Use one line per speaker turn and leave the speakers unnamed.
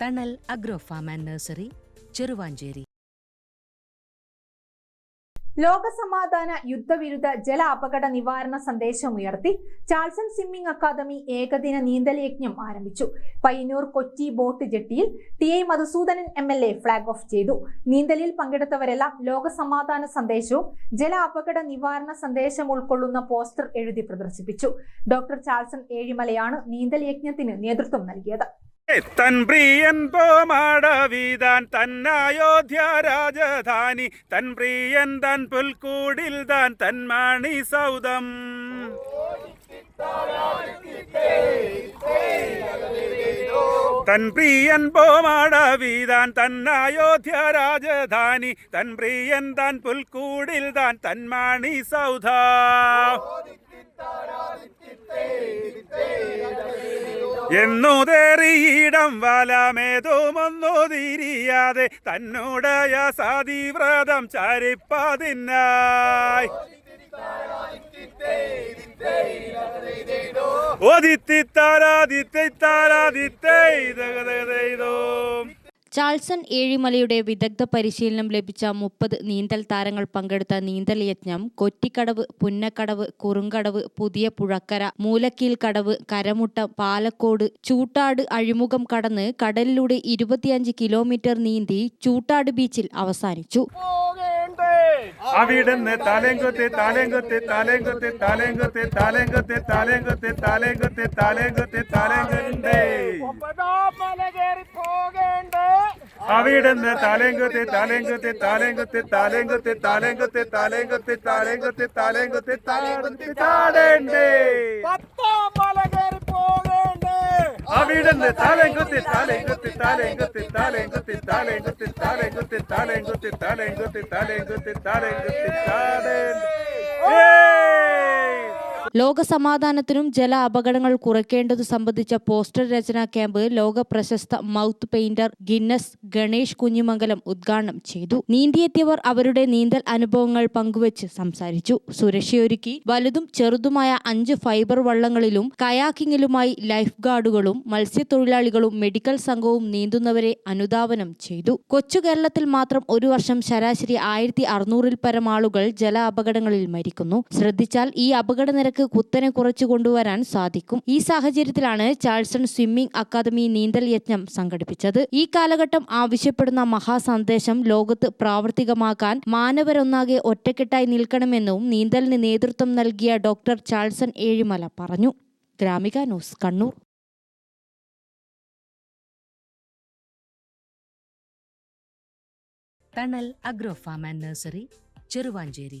Thanal agro farm and nursery Cheruvanchery
ലോകസമാധാന യുദ്ധവിരുദ്ധ ജല അപകട നിവാരണ സന്ദേശമുയർത്തി ചാൾസൺ സ്വിമ്മിംഗ് അക്കാദമി ഏകദിന നീന്തൽ യജ്ഞം ആരംഭിച്ചു. Payyanur Kochi boat ജെട്ടിയിൽ T I Madhusoodanan M L A flag off ചെയ്തു. നീന്തലിൽ പങ്കെടുത്തവരെല്ലാം ലോകസമാധാന സന്ദേശവും ജല അപകട നിവാരണ സന്ദേശം ഉൾക്കൊള്ളുന്ന പോസ്റ്റർ എഴുതി പ്രദർശിപ്പിച്ചു. ഡോക്ടർ ചാൾസൺ ഏഴിമലയാണ് നീന്തൽ യജ്ഞത്തിന് നേതൃത്വം നൽകിയത്.
തൻ പ്രിയൻ പോമാടവിതാൻ തന്നയോധ്യ രാജധാനി. തൻ പ്രിയൻ തൻ പുൽക്കൂടിൽ താൻ തന്മാണി സൗദം. തൻ പ്രിയൻ പോമാടവിതാൻ തന്നയോധ്യ രാജധാനി. തൻ പ്രിയൻ താൻ പുൽക്കൂടിൽ താൻ തന്മാണി സൗധ എന്നുതേറിയിടം വലമേതുമൊന്നു തിരിയാതെ തന്നോടയ സതിവ്രതം ചരിപ്പതിനായി ഓദിത്തിത്താരാദിത്തൈതാരാദിത്തൈതോ
ചാൾസൺ ഏഴിമലയുടെ വിദഗ്ധ പരിശീലനം ലഭിച്ച മുപ്പത് നീന്തൽ താരങ്ങൾ പങ്കെടുത്ത നീന്തൽ യജ്ഞം കൊറ്റിക്കടവ് പുന്നക്കടവ് കുറുങ്കടവ് പുതിയ പുഴക്കര മൂലക്കീൽ കടവ് കരമുട്ടം പാലക്കോട് ചൂട്ടാട് അഴിമുഖം കടന്ന് കടലിലൂടെ ഇരുപത്തിയഞ്ച് കിലോമീറ്റർ നീന്തി ചൂട്ടാട് ബീച്ചിൽ അവസാനിച്ചു
അവിടുന്ന് അവിടുന്ന് താലേങ്കുത്തി താലേങ്കുത്തി താലേങ്കുത്തി താലേങ്കുത്തി താലേങ്കുത്തി താലേങ്കുത്തി താലേങ്കുത്തി താലേങ്കുത്തി താലേങ്കുത്തി താടേണ്ടേ അവിടുന്ന് താലേങ്കുത്തി താലേങ്കുത്തി താലേങ്കുത്തി താലേങ്കുത്തി താലേങ്കുത്തി താലേങ്കുത്തി താലേങ്കുത്തി താലേങ്കുത്തി താലേങ്കുത്തി താലേങ്കുത്തി താടേണ്ടേ
ലോകസമാധാനത്തിനും ജല അപകടങ്ങൾ കുറയ്ക്കേണ്ടതു സംബന്ധിച്ച പോസ്റ്റർ രചനാ ക്യാമ്പ് ലോക പ്രശസ്ത mouth painter Guinness Ganesh Kunhimangalam ഉദ്ഘാടനം ചെയ്തു. നീന്തിയെത്തിയവർ അവരുടെ നീന്തൽ അനുഭവങ്ങൾ പങ്കുവച്ച് സംസാരിച്ചു. സുരക്ഷയൊരുക്കി വലുതും ചെറുതുമായ അഞ്ച് ഫൈബർ വള്ളങ്ങളിലും കയാക്കിങ്ങിലുമായി ലൈഫ് ഗാർഡുകളും മത്സ്യത്തൊഴിലാളികളും മെഡിക്കൽ സംഘവും നീന്തുന്നവരെ അനുധാവനം ചെയ്തു. കൊച്ചു കേരളത്തിൽ മാത്രം ഒരു വർഷം ശരാശരി ആയിരത്തി അറുന്നൂറിൽ പരം ആളുകൾ ജല അപകടങ്ങളിൽ മരിക്കുന്നു. ശ്രദ്ധിച്ചാൽ ഈ അപകട നിരക്ക് കുത്തനെ കുറച്ചു കൊണ്ടുവരാൻ സാധിക്കും. ഈ സാഹചര്യത്തിലാണ് ചാൾസൺ സ്വിമ്മിംഗ് അക്കാദമി നീന്തൽ യജ്ഞം സംഘടിപ്പിച്ചത്. ഈ കാലഘട്ടം ആവശ്യപ്പെടുന്ന മഹാസന്ദേശം ലോകത്ത് പ്രാവർത്തികമാക്കാൻ മാനവരൊന്നാകെ ഒറ്റക്കെട്ടായി നിൽക്കണമെന്നും നീന്തലിന് നേതൃത്വം നൽകിയ ഡോക്ടർ ചാൾസൺ ഏഴിമല പറഞ്ഞു. Gramika news Kannur.
Thanal agro farm and nursery Cheruvanchery.